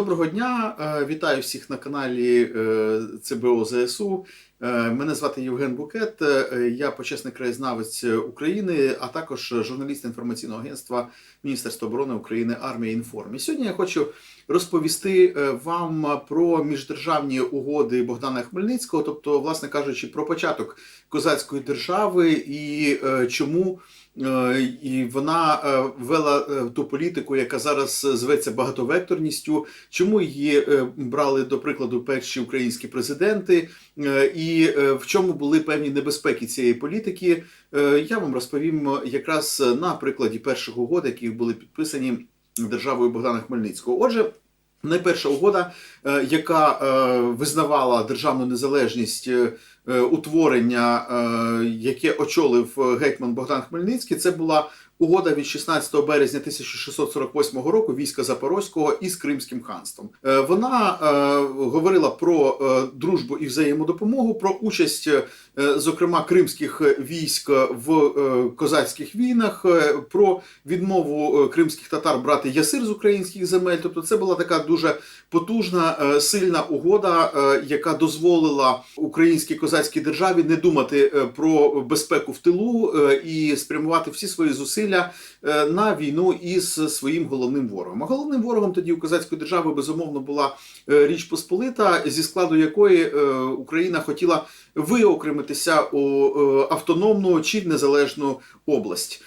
Доброго дня, Е, вітаю всіх на каналі е, ЦБО ЗСУ. Е, Мене звати Євген Букет, я почесний краєзнавець України, а також журналіст інформаційного агентства Міністерства оборони України Армія Інформ. І сьогодні я хочу розповісти вам про міждержавні угоди Богдана Хмельницького, тобто, власне кажучи, про початок козацької держави і чому. Е, І вона е, вела е, ту політику, яка зараз зветься багатовекторністю. Чому її брали до прикладу перші українські президенти, і в чому були певні небезпеки цієї політики? Я вам розповім якраз на прикладі перших угод, які були підписані державою Богдана Хмельницького. Отже. Найперша угода, е, яка е, визнавала державну незалежність е, утворення, яке очолив гетьман Богдан Хмельницький, це була угода від 16 березня 1648 року війська Запорозького із Кримським ханством. Е, Вона е, говорила про е, дружбу і взаємодопомогу, про участь, зокрема, кримських військ в козацьких війнах, про відмову кримських татар брати ясир з українських земель. Тобто, це була така дуже потужна, сильна угода, яка дозволила українській козацькій державі не думати про безпеку в тилу і спрямувати всі свої зусилля е, на війну із своїм головним ворогом. А головним ворогом тоді у козацької держави безумовно була е, Річ Посполита, зі складу якої е, Україна хотіла виокремитися у автономну чи незалежну область.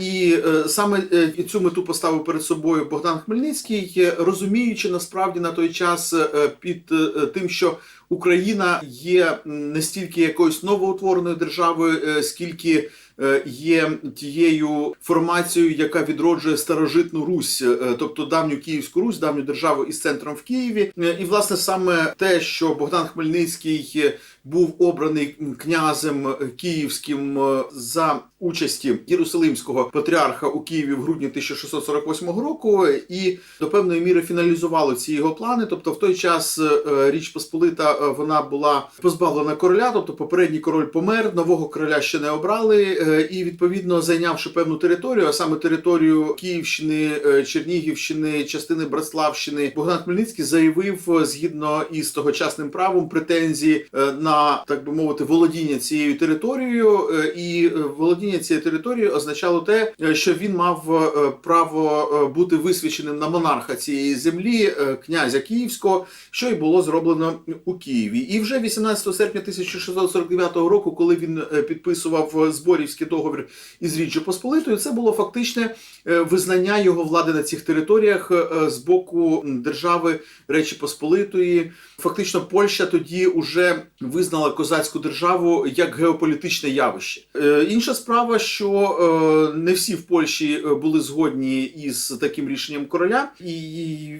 І саме цю мету поставив перед собою Богдан Хмельницький, розуміючи насправді на той час під тим, що Україна є не стільки якоюсь новоутвореною державою, е, скільки е, є тією формацією, яка відроджує старожитну Русь, е, тобто давню Київську Русь, давню державу із центром в Києві. І власне саме те, що Богдан Хмельницький був обраний князем київським за участі Єрусалимського патріарха у Києві в грудні 1648 року, і до певної міри фіналізувало ці його плани. Тобто, в той час Річ Посполита вона була позбавлена короля, тобто попередній король помер, нового короля ще не обрали, е, і відповідно зайнявши певну територію, а саме територію Київщини, е, Чернігівщини, частини Братславщини, Богдан Хмельницький заявив е, згідно із тогочасним правом претензії е, на так би мовити володіння цією територією, е, і е, володіння цією територією означало те, е, що він мав е, право е, бути висвяченим на монарха цієї землі, е, князя Київського, що й було зроблено у Києві. І вже 18 серпня 1649 року, коли він е, підписував е, зборівський договір із Річчю Посполитою, це було фактичне е, визнання його влади на цих територіях з боку держави Речі Посполитої. Фактично, Польща тоді уже визнала козацьку державу як геополітичне явище. Інша справа, що не всі в Польщі були згодні із таким рішенням короля, і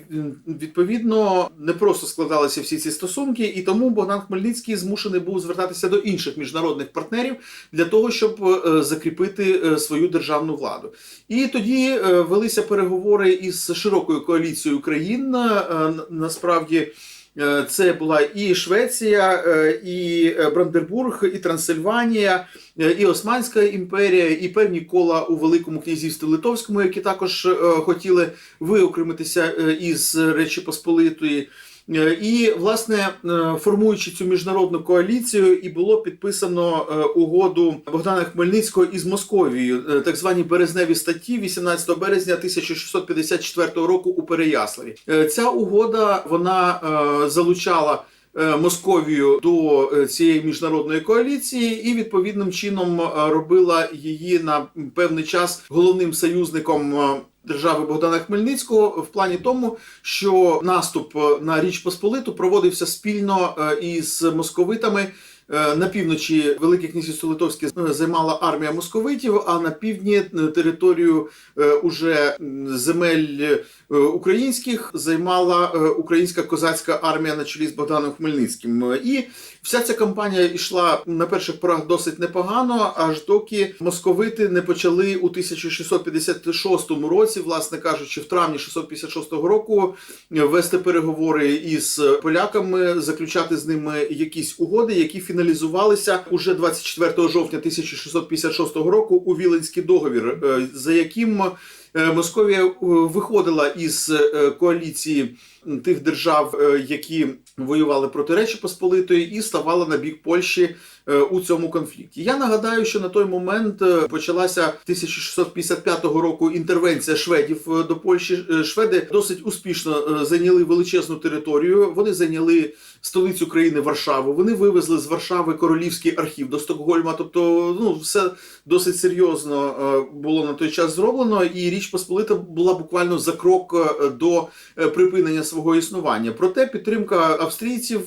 відповідно не просто складалися всі ці стосунки, і тому Богдан Хмельницький змушений був звертатися до інших міжнародних партнерів для того, щоб е, закріпити е, свою державну владу. І тоді е, велися переговори із широкою коаліцією країн. Насправді. Це була і Швеція, і Брандербург, і Трансильванія, і Османська імперія, і певні кола у Великому князівстві Литовському, які також хотіли виокремитися із Речі Посполитої. Е, І, власне, е, формуючи цю міжнародну коаліцію, і було підписано е, угоду Богдана Хмельницького із Московією, так звані березневі статті 18 березня 1654 року у Переяславі. Ця угода вона залучала. Московію до цієї міжнародної коаліції і відповідним чином робила її на певний час головним союзником держави Богдана Хмельницького в плані тому, що наступ е, на Річ Посполиту проводився спільно е, із московитами. Е, На півночі Велике князівство Литовське займала армія московитів, а на півдні територію уже земель українських займала українська козацька армія на чолі з Богданом Хмельницьким. І вся ця кампанія йшла на перших порах досить непогано, аж доки московити не почали у 1656 році, власне кажучи, в травні 656 року вести переговори із поляками, заключати з ними якісь угоди, які фіналізувалися уже 24 жовтня 1656 року у Віленський договір, е, за яким Московія е, виходила із е, коаліції тих держав, е, які воювали проти Речі Посполитої, і ставала на бік Польщі е, у цьому конфлікті. Я нагадаю, що на той момент е, почалася 1655 року інтервенція шведів е, до Польщі. Е, Шведи досить успішно е, зайняли величезну територію. Вони зайняли столицю країни Варшаву. Вони вивезли з Варшави королівський архів до Стокгольма. Тобто, ну все досить серйозно е, було на той час зроблено, і Річ Посполита була буквально за крок е, до е, припинення свого існування. Проте підтримка австрійців.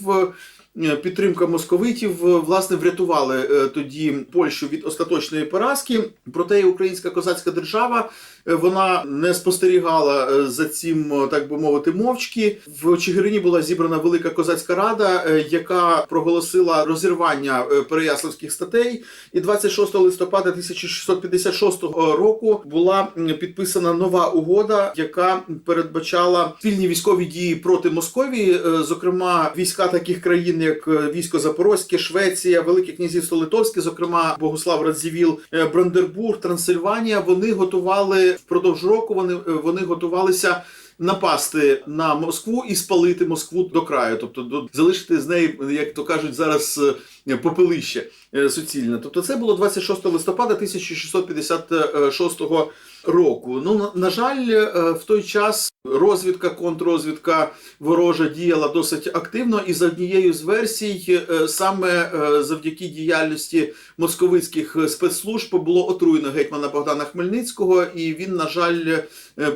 Е, Підтримка московитів е, власне врятували е, тоді Польщу від остаточної поразки. Проте і українська козацька держава вона не спостерігала за цим, так би мовити, мовчки. В Чигирині була зібрана велика козацька рада, яка проголосила розірвання переяславських статей. І 26 листопада 1656 року була підписана нова угода, яка передбачала спільні військові дії проти Московії, зокрема війська таких країн, як е, військо Запорозьке, Швеція, Велике Князівство Литовське, зокрема Богуслав Радзівіл, е, Брандербург, Трансильванія. Вони готували впродовж року. Вони, е, вони готувалися. Напасти на Москву і спалити Москву до краю, тобто до залишити з неї, як то кажуть, зараз попелище суцільне. Тобто, це було 26 листопада 1656 року. Ну на, жаль, е, в той час розвідка, контррозвідка ворожа діяла досить активно, і за однією з версій, е, саме е, завдяки діяльності московицьких спецслужб було отруєно гетьмана Богдана Хмельницького, і він, на жаль,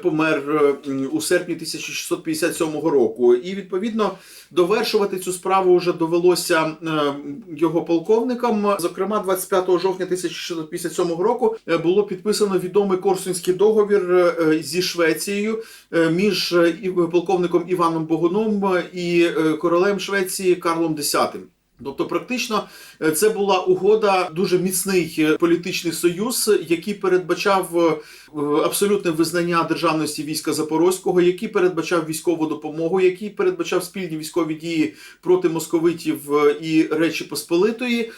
помер у серпні 1657 року. І відповідно довершувати цю справу вже довелося його полковникам. Зокрема, 25 жовтня 1657 року було підписано відомий Корсунський договір е, зі Швецією е, між е, полковником Іваном Богуном і е, королем Швеції Карлом X. Тобто, практично е, це була угода, дуже міцний е, політичний союз, який передбачав е, абсолютне визнання державності війська Запорозького, який передбачав військову допомогу, який передбачав спільні військові дії проти московитів і Речі Посполитої,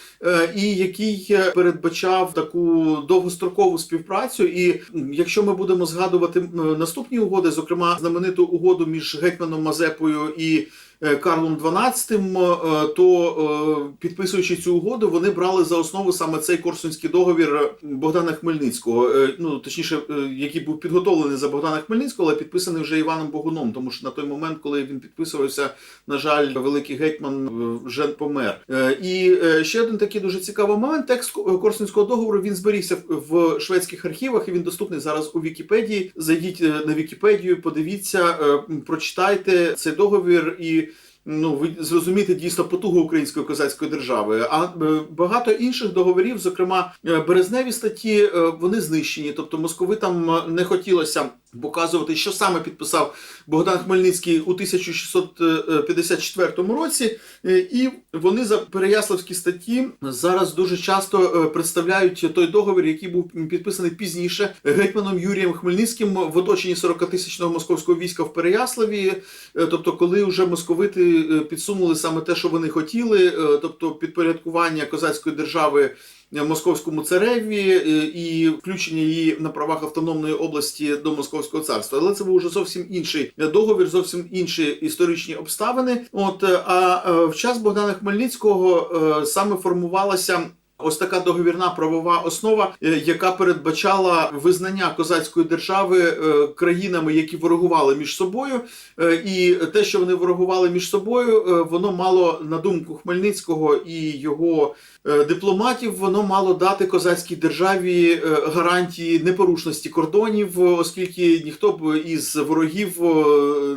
і який передбачав таку довгострокову співпрацю. І якщо ми будемо згадувати наступні угоди, зокрема знамениту угоду між гетьманом Мазепою і Карлом XII, е, то е, підписуючи цю угоду, вони брали за основу саме цей Корсунський договір Богдана Хмельницького, е, ну точніше, е, який був підготовлений за Богдана Хмельницького, але підписаний вже Іваном Богуном, тому що на той момент, коли він підписувався, на жаль, великий гетьман е, вже помер. Е, І е, ще один такий дуже цікавий момент. Текст Корсунського договору він зберігся в- шведських архівах і він доступний зараз у Вікіпедії. Зайдіть е, на Вікіпедію, подивіться, е, прочитайте цей договір і. Ну, ви зрозумієте дійсно потугу української козацької держави. А е, багато інших договорів, зокрема е, березневі статті, е, вони знищені. Тобто московитам не хотілося показувати, що саме підписав Богдан Хмельницький у 1654 році. Е, І вони за переяславські статті зараз дуже часто е, представляють той договір, який був підписаний пізніше гетьманом Юрієм Хмельницьким в оточенні 40-тисячного московського війська в Переяславі. Е, Тобто, коли вже московити е, підсунули саме те, що вони хотіли, е, тобто підпорядкування козацької держави е, московському цареві е, і включення її на правах автономної області до Московського царства. Але це був уже зовсім інший договір, зовсім інші історичні обставини. От е, а е, в час Богдана Хмельницького е, саме формувалася. Ось така договірна правова основа, е, яка передбачала визнання козацької держави е, країнами, які ворогували між собою, Е, і те, що вони ворогували між собою, воно мало на думку Хмельницького і його дипломатів, воно мало дати козацькій державі гарантії непорушності кордонів, оскільки ніхто б із ворогів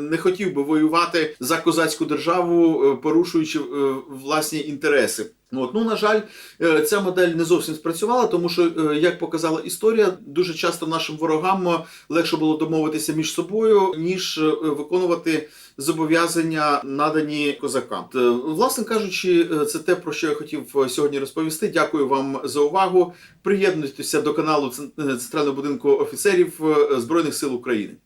не хотів би воювати за козацьку державу, порушуючи власні інтереси. От, ну, на жаль, е, ця модель не зовсім спрацювала, тому що, е, як показала історія, дуже часто нашим ворогам е, легше було домовитися між собою, ніж виконувати зобов'язання, надані козакам. Власне кажучи, це те, про що я хотів сьогодні розповісти. Дякую вам за увагу. Приєднуйтеся до каналу Центрального будинку офіцерів Збройних сил України.